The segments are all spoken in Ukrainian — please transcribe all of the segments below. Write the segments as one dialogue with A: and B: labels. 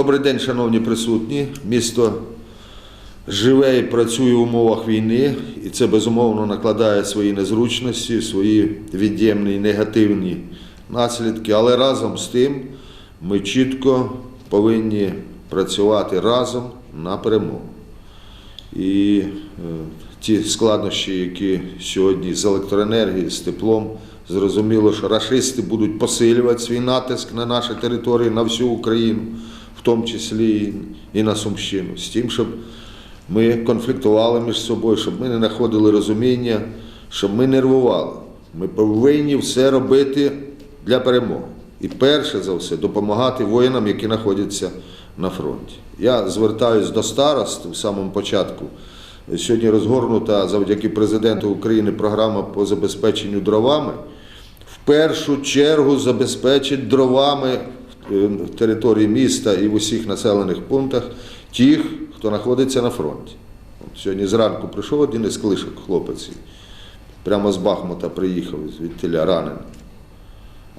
A: Добрий день, шановні присутні. Місто живе і працює в умовах війни, і це безумовно накладає свої незручності, свої від'ємні негативні наслідки. Але разом з тим ми чітко повинні працювати разом на перемогу. І е, ті складнощі, які сьогодні з електроенергією, з теплом, зрозуміло, що рашисти будуть посилювати свій натиск на наші території, на всю Україну, в тому числі і- на Сумщину, з тим, щоб ми конфліктували між собою, щоб ми не знаходили розуміння, щоб ми нервували. Ми повинні все робити для перемоги. І перше за все допомагати воїнам, які знаходяться на фронті. Я звертаюся до старост в самому початку. Сьогодні розгорнута завдяки президенту України програма по забезпеченню дровами. В першу чергу забезпечить дровами території міста і в усіх населених пунктах тих, хто знаходиться на фронті. Сьогодні зранку прийшов один із клишок хлопець, прямо з Бахмута приїхав звідтиля ранений.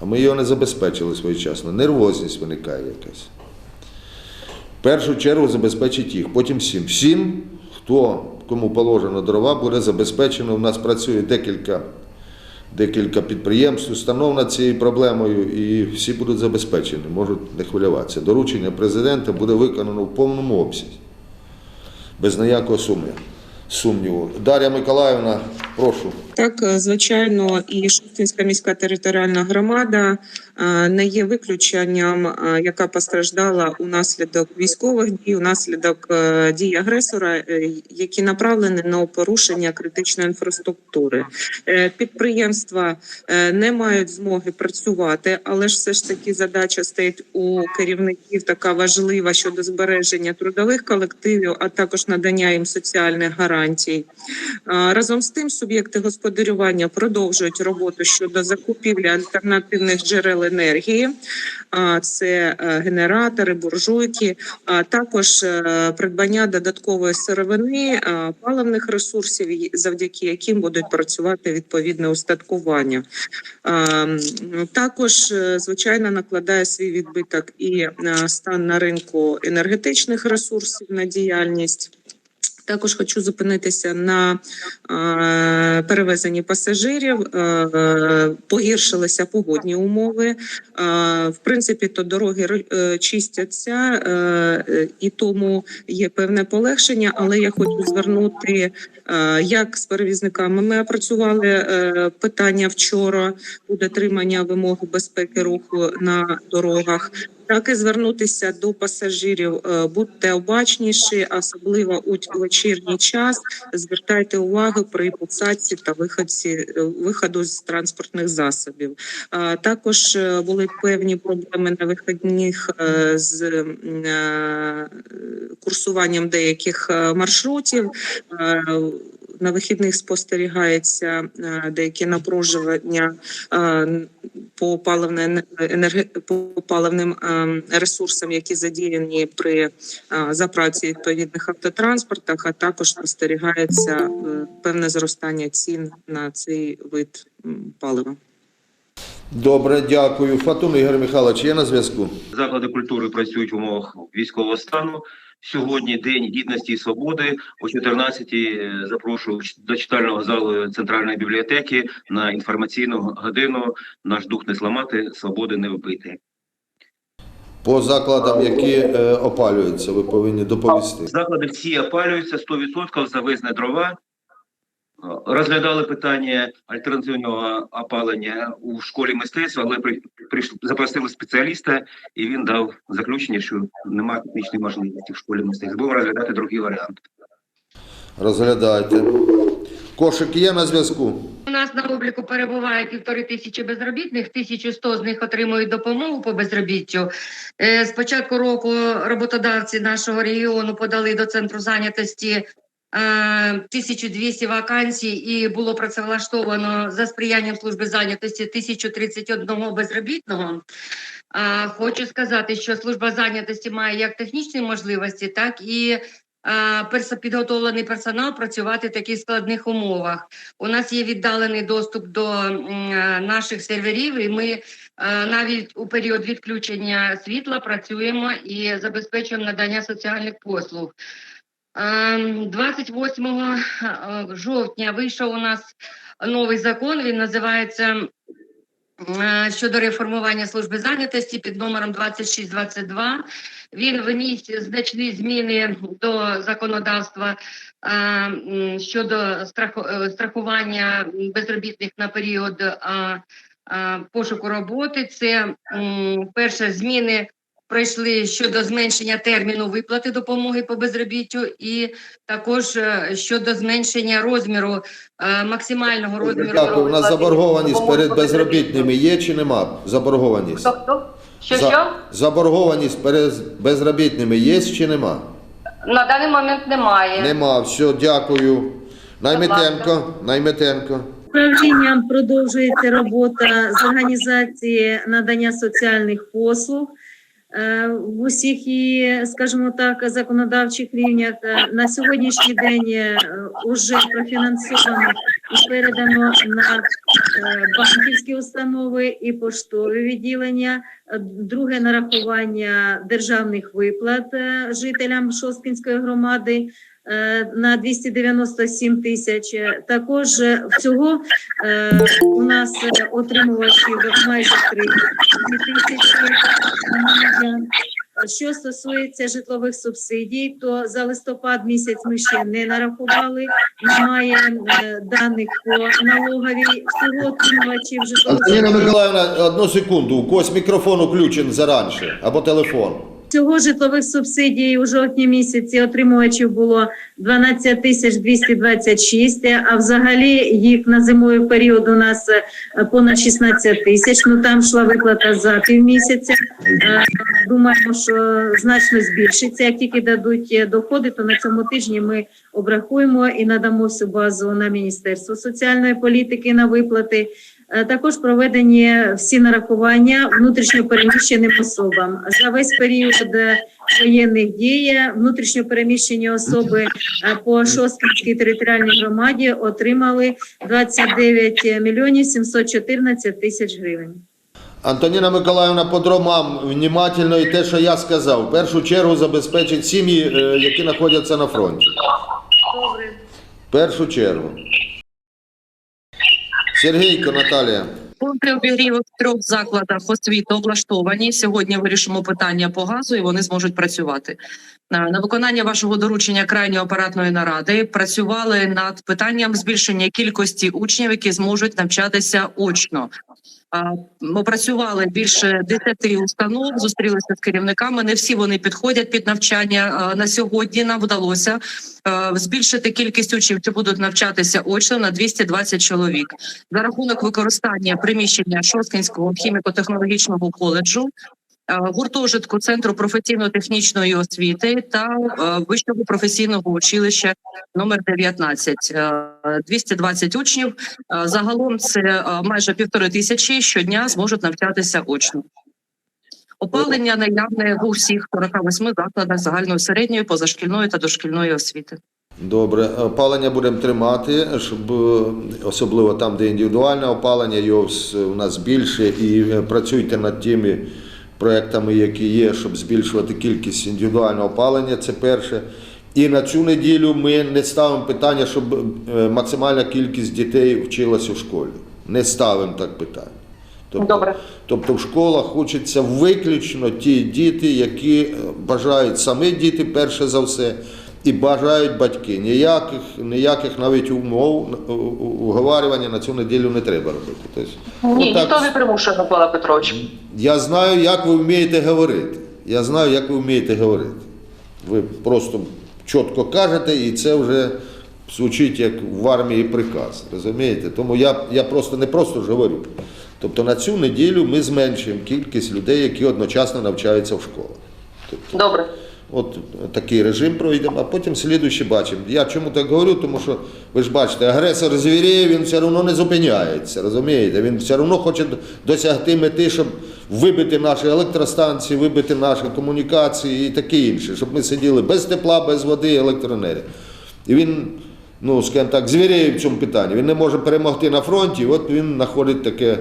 A: А ми його не забезпечили своєчасно. Нервозність виникає якась. В першу чергу забезпечить їх, потім всім. Всім, хто, кому положено дрова, буде забезпечено. У нас працює декілька, декілька підприємств, установ над цією проблемою, і всі будуть забезпечені, можуть не хвилюватися. Доручення президента буде виконано в повному обсязі, без ніякого сумніву. сумніву. Дар'я Миколаївна, прошу.
B: Так, е, звичайно, і Шостинська міська територіальна громада не є виключенням, яка постраждала унаслідок військових дій, унаслідок е, дій агресора, е, які направлені на порушення критичної інфраструктури. Е, Підприємства не мають змоги працювати, але ж все ж таки задача стоїть у керівників така важлива щодо збереження трудових колективів, а також надання їм соціальних гарантій. Разом з тим, суб'єкти господарювання продовжують роботу щодо закупівлі альтернативних джерел енергії. А, Це е, генератори, буржуйки, а також е, придбання додаткової сировини, е, паливних ресурсів, завдяки яким будуть працювати відповідне устаткування. Також, звичайно, накладає свій відбиток і стан на ринку енергетичних ресурсів на діяльність. Також хочу зупинитися на е, перевезенні пасажирів. Е, погіршилися погодні умови. Е, в принципі, то дороги ро- е, чистяться, е, і тому є певне полегшення. Але я хочу звернути, е, як з перевізниками ми опрацювали е, питання вчора у дотримання вимог безпеки руху на дорогах. Так і звернутися до пасажирів. е, Будьте обачніші, особливо у вечірній час. Звертайте увагу при посадці та виходці е, виходу з транспортних засобів. Також е, були певні проблеми на вихідних е, з курсуванням деяких маршрутів. На вихідних спостерігається е, деяке напружування е, по паливне по паливним е, ресурсам, які задіяні при заправці відповідних автотранспортах, а також спостерігається певне зростання цін на цей вид палива.
A: Добре, дякую. Фатун Ігор Михайлович, є на зв'язку?
C: Заклади культури працюють в умовах військового стану. Сьогодні День гідності і свободи. О 14-й запрошую до читального залу центральної бібліотеки на інформаційну годину. Наш дух не зламати, свободи не вбити.
A: По закладам, які е, опалюються, ви повинні доповісти.
C: Заклади всі опалюються 100% завезне дрова. Розглядали питання альтернативного опалення у школі мистецтва, але при, прийш- запросили спеціаліста, і він дав заключення, що немає технічної можливості в школі мистецтва. Будемо розглядати другий варіант.
A: Розглядайте. Кошик є на зв'язку?
D: У нас на обліку перебуває півтори тисячі безробітних, 1100 з них отримують допомогу по безробіттю. Е, З початку року роботодавці нашого регіону подали до центру зайнятості 1200 вакансій і було працевлаштовано за сприянням служби зайнятості 1031 безробітного. Хочу сказати, що служба зайнятості має як технічні можливості, так і підготовлений персонал працювати в таких складних умовах. У нас є віддалений доступ до наших серверів, і ми навіть у період відключення світла працюємо і забезпечуємо надання соціальних послуг. Ем, 28 е, жовтня вийшов у нас новий закон. Він називається е, щодо реформування служби зайнятості під номером 2622. Він вніс значні зміни до законодавства е, щодо страху- страхування безробітних на період пошуку роботи. Це перше зміни пройшли щодо зменшення терміну виплати допомоги по безробіттю, і також е, щодо зменшення розміру е, максимального розміру.
A: Дякую. У нас заборгованість перед безробітними є чи нема? Заборгованість.
D: Хто? Що
A: За-
D: що?
A: Заборгованість перед безробітними є чи нема?
D: На даний момент немає.
A: Нема. Все, дякую. Найметенко, Найметенко.
E: Управлінням продовжується робота з організації надання соціальних послуг в усіх і, скажімо так, законодавчих рівнях. Е, На сьогоднішній день е, уже профінансовано і передано на е, банківські установи і поштові відділення. Е, Друге нарахування державних виплат е, жителям Шосткінської громади е, на 297 тисяч. Е, Також е, всього е, у нас е, отримувачів майже 3 тисячі громадян. Що стосується житлових субсидій, то за листопад місяць ми ще не нарахували. Немає е, даних по налоговій всього отримувачів житлових
A: Антоніна
E: субсидій.
A: Миколаївна, одну секунду. У когось мікрофон включений заранше або телефон.
E: Всього житлових субсидій у жовтні місяці отримувачів було 12 тисяч 226, а взагалі їх на зимовий період у нас е, понад 16 тисяч. Ну там йшла виплата за півмісяця. Е, Думаємо, що значно збільшиться. Як тільки дадуть е, доходи, то на цьому тижні ми обрахуємо і надамо всю базу на Міністерство соціальної політики на виплати. Е, Також проведені всі нарахування внутрішньопереміщеним особам. За весь період е, воєнних дій внутрішньопереміщені особи е, по Шосткинській територіальній громаді отримали 29 мільйонів 714 тисяч гривень.
A: Антоніна Миколаївна по дромам внимательно і те, що я сказав. В першу чергу забезпечить сім'ї, які знаходяться на фронті.
E: Добре.
A: В першу чергу. Сергійко Наталія.
F: Пункти обігріву в трьох закладах освіти облаштовані. Сьогодні вирішимо питання по газу, і вони зможуть працювати. На на виконання вашого доручення крайньої апаратної наради працювали над питанням збільшення кількості учнів, які зможуть навчатися очно. Опрацювали більше 10 установ, зустрілися з керівниками. Не всі вони підходять під навчання. На сьогодні нам вдалося збільшити кількість учнів, що будуть навчатися очно на 220 чоловік за рахунок використання приміщення Шосткинського хіміко-технологічного коледжу, гуртожитку Центру професійно-технічної освіти та е, Вищого професійного училища номер 19. Е, 220 учнів. Е, Загалом це е, майже півтори тисячі щодня зможуть навчатися очно. Опалення наявне в усіх 48 закладах загальної середньої, позашкільної та дошкільної освіти.
A: Добре, опалення будемо тримати, щоб е, особливо там, де індивідуальне опалення, його у нас більше, і е, працюйте над тими проектами, які є, щоб збільшувати кількість індивідуального опалення. Це перше. І на цю неділю ми не ставимо питання, щоб е, максимальна кількість дітей вчилася у школі. Не ставимо так питання. Тобто,
D: Добре.
A: тобто в школах хочеться виключно ті діти, які е, бажають самі діти, перше за все, і бажають батьки. Ніяких, ніяких навіть умов у- у- уговарювання на цю неділю не треба робити. Тобто,
G: Ні,
A: отак
G: ніхто не примушує, Микола Петрович.
A: я знаю, як ви вмієте говорити. Я знаю, як ви вмієте говорити. Ви просто чітко кажете, і це вже звучить як в армії приказ. Розумієте? Тому я, я просто не просто ж говорю. Тобто на цю неділю ми зменшуємо кількість людей, які одночасно навчаються в школах. Тобто,
G: Добре.
A: От такий режим пройдемо, а потім слідуючи бачимо. Я чому так говорю? Тому що ви ж бачите, агресор звіріє, він все одно не зупиняється, розумієте? Він все одно хоче досягти мети, щоб вибити наші електростанції, вибити наші комунікації і таке інше, щоб ми сиділи без тепла, без води електроенергії. І він, ну, скажімо так, звіряє в цьому питанні. Він не може перемогти на фронті, от він знаходить таке,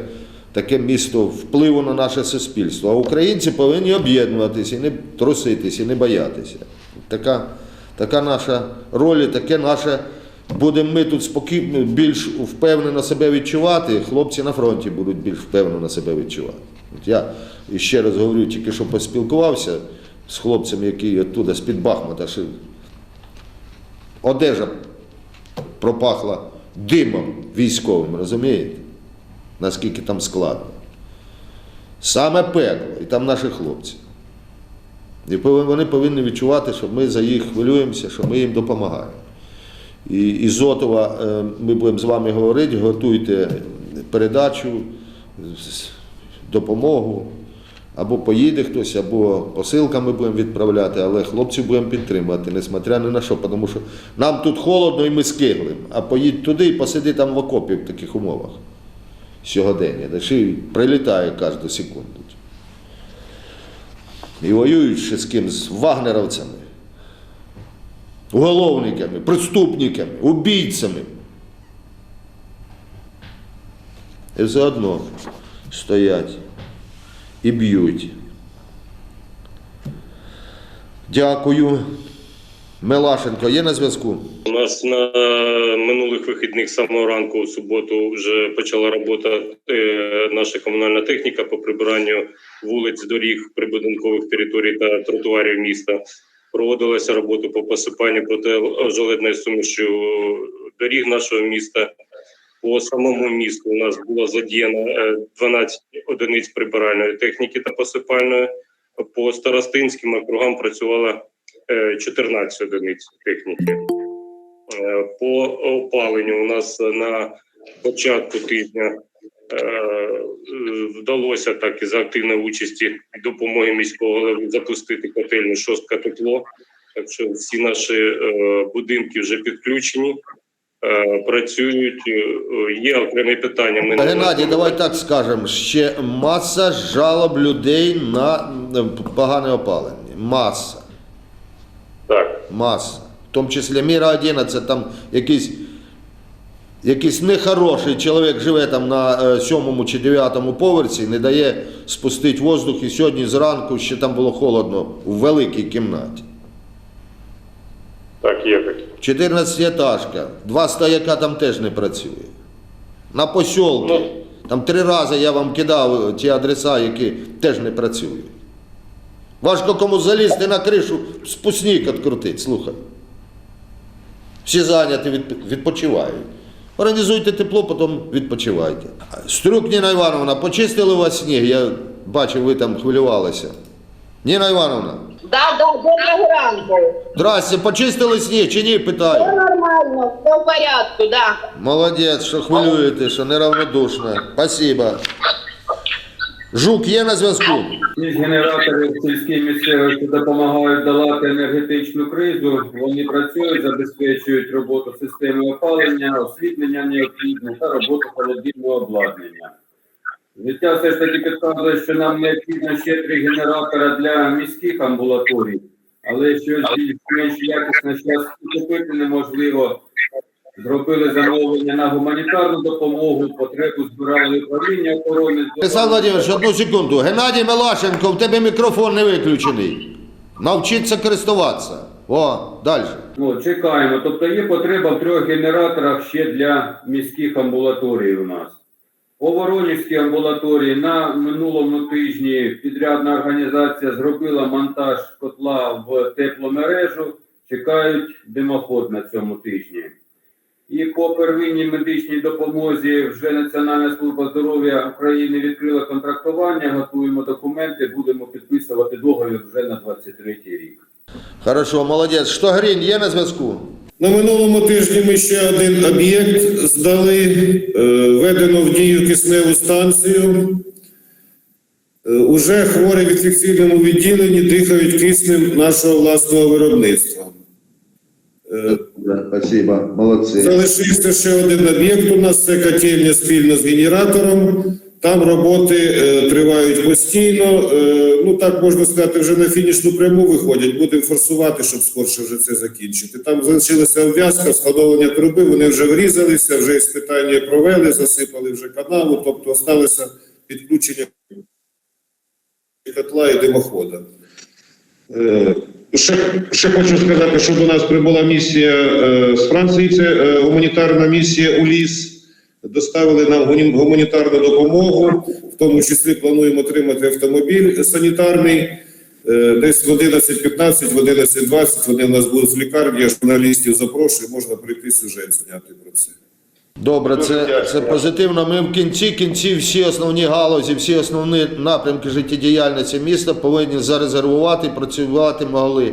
A: таке місто впливу на наше суспільство. А українці повинні об'єднуватися і не труситися, не боятися. Така, така наша роль, таке наше. Будемо ми тут спокійно, більш впевнено себе відчувати, хлопці на фронті будуть більш впевнено себе відчувати. От я ще раз говорю, тільки що поспілкувався з хлопцями, які оттуда, з-під Бахмута, що одежа пропахла димом військовим, розумієте? Наскільки там складно. Саме пекло, і там наші хлопці. І вони повинні відчувати, що ми за їх хвилюємося, що ми їм допомагаємо. І із Отова е, ми будемо з вами говорити, готуйте передачу, допомогу. Або поїде хтось, або посилками будемо відправляти, але хлопців будемо підтримувати, несмотря ні на що, тому що нам тут холодно і ми скиглим, а поїдь туди і посиди там в окопі в таких умовах сьогодення, й прилітає кожну секунду. І воюють ще з ким? З вагнеровцями, уголовниками, преступниками, убійцями. І все одно стоять і б'ють. Дякую. Мелашенко є на зв'язку?
G: У нас на минулих вихідних самого ранку в суботу вже почала робота е, наша комунальна техніка по прибиранню вулиць, доріг, прибудинкових територій та тротуарів міста. Проводилася робота по посипанню протижеледною сумішю доріг нашого міста. По самому місту у нас було задіяно е, 12 одиниць прибиральної техніки та посипальної. По старостинським округам працювало е, 14 одиниць техніки. Е, По опаленню у нас на початку тижня е, е, вдалося так і за активної участі допомоги міського голови запустити котельну шостка тепло. Так що всі наші е, будинки вже підключені, е, працюють. Е, Є окреме питання. Ми не
A: Геннадій, давай так скажемо. Ще маса жалоб людей на е, погане опалення. Маса.
G: Так.
A: Маса. В тому числі Міра 11, там якийсь, якийсь нехороший чоловік живе там на е, сьомому чи дев'ятому поверсі, не дає спустити воздух, і сьогодні зранку ще там було холодно у великій кімнаті.
G: Так, є таке.
A: 14-етажка, два стояка там теж не працює. На посілки. Там три рази я вам кидав ті адреса, які теж не працюють. Важко комусь залізти на кришу, спусник відкрутити, слухай. Всі зайняті відпочивають. Організуйте тепло, потім відпочивайте. Стрюк Ніна Івановна, почистили у вас сніг, я бачив, ви там хвилювалися. Ніна Івановна,
H: Да, да, доброго ранку.
A: здрасте, почистили сніг чи ні? Питаю.
H: Все нормально, все в порядку, да.
A: Молодець, що хвилюєте, що неравнодушна. Спасибо. Жук є на зв'язку?
I: Ці генератори в сільській місцевості допомагають долати енергетичну кризу. Вони працюють, забезпечують роботу системи опалення, освітлення необхідне та роботу холодильного обладнання. Життя все ж таки підказує, що нам необхідно ще три генератора для міських амбулаторій, але щось більш-менш якісне зараз купити неможливо. Зробили замовлення на гуманітарну допомогу, потребу збирали управління охорони.
A: Олександр Владимирович, одну секунду. Геннадій Мелашенко, в тебе мікрофон не виключений. Навчиться користуватися. О, далі.
I: Ну, чекаємо. Тобто є потреба в трьох генераторах ще для міських амбулаторій у нас. По Воронівській амбулаторії на минулому тижні підрядна організація зробила монтаж котла в тепломережу. Чекають димоход на цьому тижні. І по первинній медичній допомозі вже Національна служба здоров'я України відкрила контрактування, готуємо документи, будемо підписувати договір вже на 23-й рік.
A: Хорошо, молодець. Штогрін є на зв'язку?
J: На минулому тижні ми ще один об'єкт здали, е, введено в дію кисневу станцію. Е, Уже хворі в інфекційному відділенні дихають киснем нашого власного виробництва.
A: Спасибо, молодці.
J: Залишився ще один об'єкт у нас це котельня спільно з генератором. Там роботи е, тривають постійно. Е, ну так можна сказати, вже на фінішну пряму виходять. Будемо форсувати, щоб скорше вже це закінчити. Там залишилася обв'язка, встановлення труби. Вони вже врізалися, вже іспитання провели, засипали вже канаву, тобто осталося підключення котла і димохода.
K: Е, Ще, ще хочу сказати, що до нас прибула місія е, з Франції, це е, гуманітарна місія УЛІС. Доставили нам гуманітарну допомогу.
J: В тому числі плануємо отримати автомобіль санітарний. Е, Десь в 11.15, в 11.20 вони в нас будуть в лікарні, я журналістів запрошую, можна прийти сюжет зняти про це.
A: Добре, це, це позитивно. Ми в кінці кінці всі основні галузі, всі основні напрямки життєдіяльності міста повинні зарезервувати, і працювати могли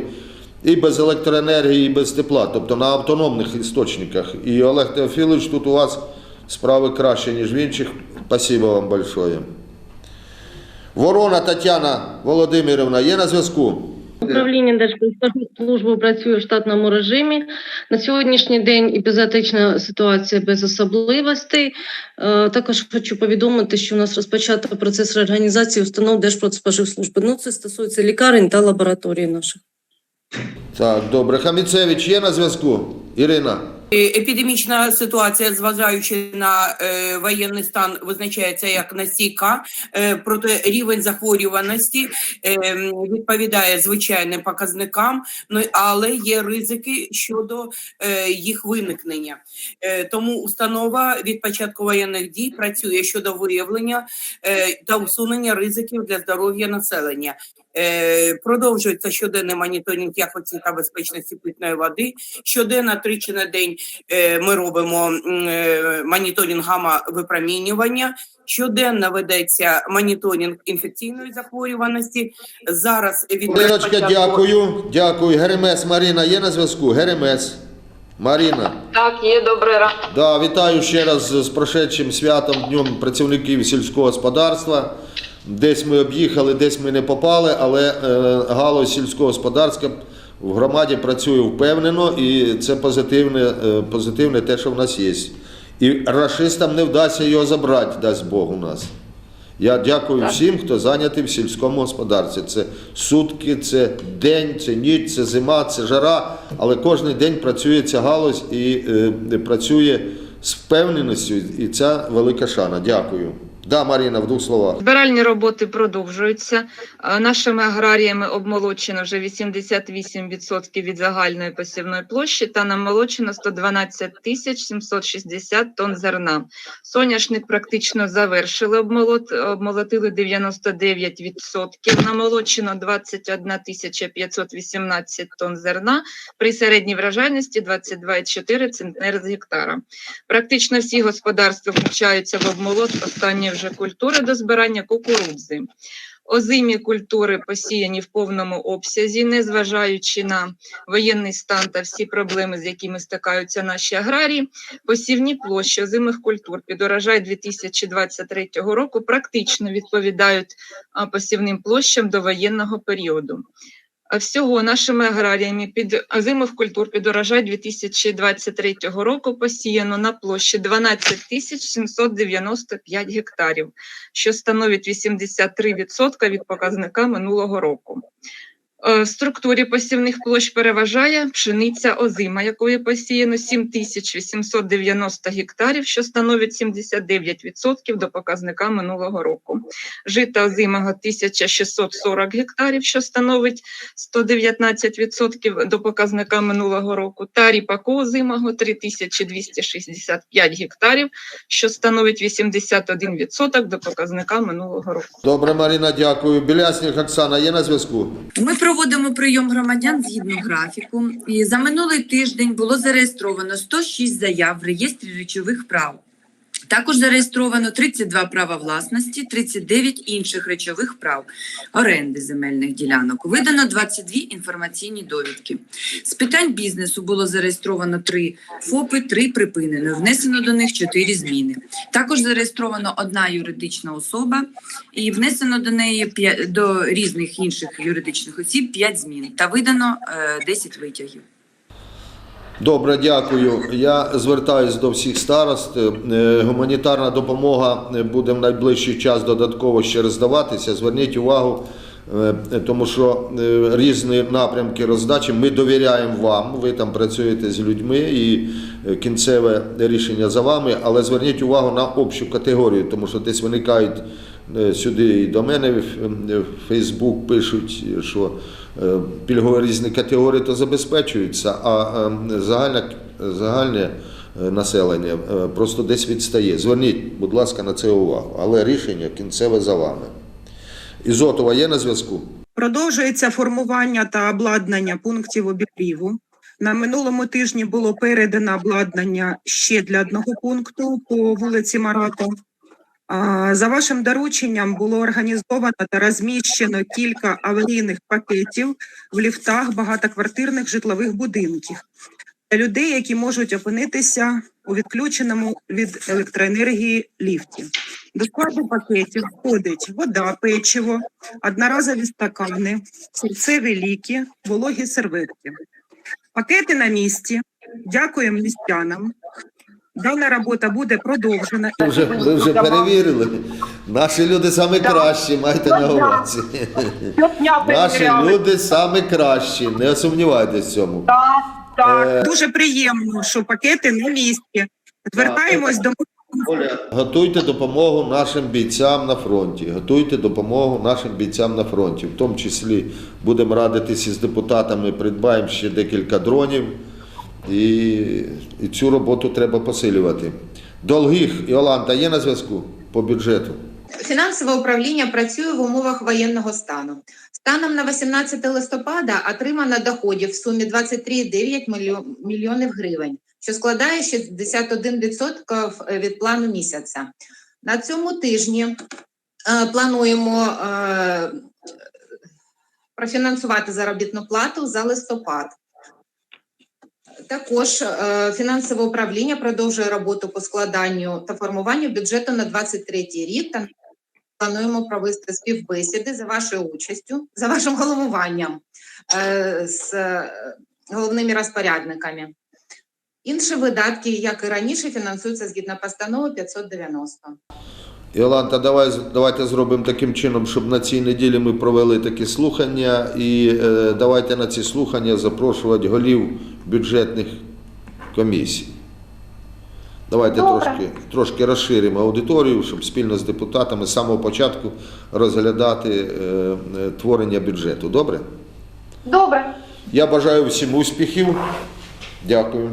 A: і без електроенергії, і без тепла, тобто на автономних істочниках. І Олег Теофілович, тут у вас справи краще, ніж в інших. Спасибо вам большое. Ворона Тетяна Володимирівна є на зв'язку?
L: Управління Держпродспоживслужби працює в штатному режимі. На сьогоднішній день епізотична ситуація без особливостей. Е, Також хочу повідомити, що у нас розпочато процес реорганізації установ Держпродспоживслужби. Ну, це стосується лікарень та лабораторій наших.
A: Так, добре. Хаміцевич є на зв'язку? Ірина.
M: Е, Епідемічна ситуація, зважаючи на е, воєнний стан, визначається як настійка, е, проте рівень захворюваності е, відповідає звичайним показникам, ну але є ризики щодо е, їх виникнення. Е, тому установа від початку воєнних дій працює щодо виявлення е, та усунення ризиків для здоров'я населення. Е, Продовжується щоденний моніторинг якості та безпечності питної води. Щоденно тричі на день е, ми робимо е, моніторинг гама випромінювання. Щоденно ведеться моніторинг інфекційної захворюваності. Зараз від початку-
A: дякую. Дякую. Геремес Маріна є на зв'язку? Геремес. Маріна.
N: Так, є добрий ранок.
A: Да, вітаю ще раз з прошедшим святом Днем працівників сільського господарства. Десь ми об'їхали, десь ми не попали, але е, галузь сільського господарства в громаді працює впевнено, і це позитивне, е, позитивне те, що в нас є. І рашистам не вдасться його забрати, дасть Бог у нас. Я дякую всім, хто зайнятий в сільському господарстві. Це сутки, це день, це ніч, це зима, це жара. Але кожен день працює ця галузь і е, працює з впевненістю, і ця велика шана. Дякую. Да, Маріна, в двох словах.
O: Збиральні роботи продовжуються. Е, Нашими аграріями обмолочено вже 88% від загальної посівної площі та намолочено 112 тисяч 760 тонн зерна. Соняшник практично завершили обмолот, обмолотили 99%, намолочено 21 тисяча 518 тонн зерна при середній вражальності 22,4 центнер з гектара. Практично всі господарства включаються в обмолот останні вже культури до збирання кукурудзи. Озимі культури посіяні в повному обсязі, незважаючи на воєнний стан та всі проблеми, з якими стикаються наші аграрії. Посівні площі озимих культур під урожай 2023 року практично відповідають посівним площам до воєнного періоду. Всього нашими аграріями під озимих культур під урожай 2023 року посіяно на площі 12 тисяч 795 гектарів, що становить 83% від показника минулого року. Е, В структурі посівних площ переважає пшениця озима, якої посіяно 7890 гектарів, що становить 79% до показника минулого року. Жита озимого 1640 гектарів, що становить 119% до показника минулого року, та ріпаку озимого 3265 гектарів, що становить 81% до показника минулого року.
A: Добре, Маріна, дякую. Білясник Оксана є на зв'язку?
P: Ми проводимо прийом громадян згідно графіку. І за минулий тиждень було зареєстровано 106 заяв в реєстрі речових прав. Також зареєстровано 32 права власності, 39 інших речових прав оренди земельних ділянок. Видано 22 інформаційні довідки. З питань бізнесу було зареєстровано 3 ФОПи, 3 припинено. Внесено до них 4 зміни. Також зареєстровано одна юридична особа і внесено до неї до різних інших юридичних осіб 5 змін та видано е, 10 витягів.
A: Добре, дякую. Я звертаюсь до всіх старост. Е, Гуманітарна допомога е, буде в найближчий час додатково ще роздаватися. Зверніть увагу, е, тому що різні напрямки роздачі. Ми довіряємо вам. Ви там працюєте з людьми і кінцеве рішення за вами. Але зверніть увагу на общу категорію, тому що десь виникають е, сюди і до мене в в Фейсбук пишуть, що е, пільгові різні категорії то забезпечуються, а е, загальне, загальне е, населення е, просто десь відстає. Зверніть, будь ласка, на це увагу. Але рішення кінцеве за вами. Ізотова є на зв'язку?
Q: Продовжується формування та обладнання пунктів обігріву. На минулому тижні було передано обладнання ще для одного пункту по вулиці Марата. За вашим дорученням було організовано та розміщено кілька аварійних пакетів в ліфтах багатоквартирних житлових будинків для людей, які можуть опинитися у відключеному від електроенергії ліфті. До складу пакетів входить вода, печиво, одноразові стакани, серцеві ліки, вологі серветки. Пакети на місці. Дякуємо містянам. Дана робота буде продовжена.
A: Ви вже, ви вже перевірили. Наші люди саме кращі, майте на увазі. Наші люди саме кращі, не сумнівайтесь в цьому. Е,
Q: Дуже приємно, що пакети на місці. Звертаємось до
A: Готуйте допомогу нашим бійцям на фронті. Готуйте допомогу нашим бійцям на фронті. В тому числі будемо радитися з депутатами, придбаємо ще декілька дронів. І, і цю роботу треба посилювати. Долгих Іоланта є на зв'язку по бюджету.
R: Фінансове управління працює в умовах воєнного стану. Станом на 18 листопада отримано доходів в сумі 23,9 мільйо- мільйонів гривень, що складає 61% від плану місяця. На цьому тижні е, плануємо е, профінансувати заробітну плату за листопад. Також е, фінансове управління продовжує роботу по складанню та формуванню бюджету на 23 рік та плануємо провести співбесіди за вашою участю, за вашим головуванням е, з е, головними розпорядниками. Інші видатки, як і раніше, фінансуються згідно постанови 590.
A: Іоланта, давай, давайте зробимо таким чином, щоб на цій неділі ми провели такі слухання. І е, давайте на ці слухання запрошувати голів бюджетних комісій. Давайте
S: Добре.
A: трошки, трошки розширимо аудиторію, щоб спільно з депутатами з самого початку розглядати е, е, творення бюджету. Добре?
S: Добре.
A: Я бажаю всім успіхів. Дякую.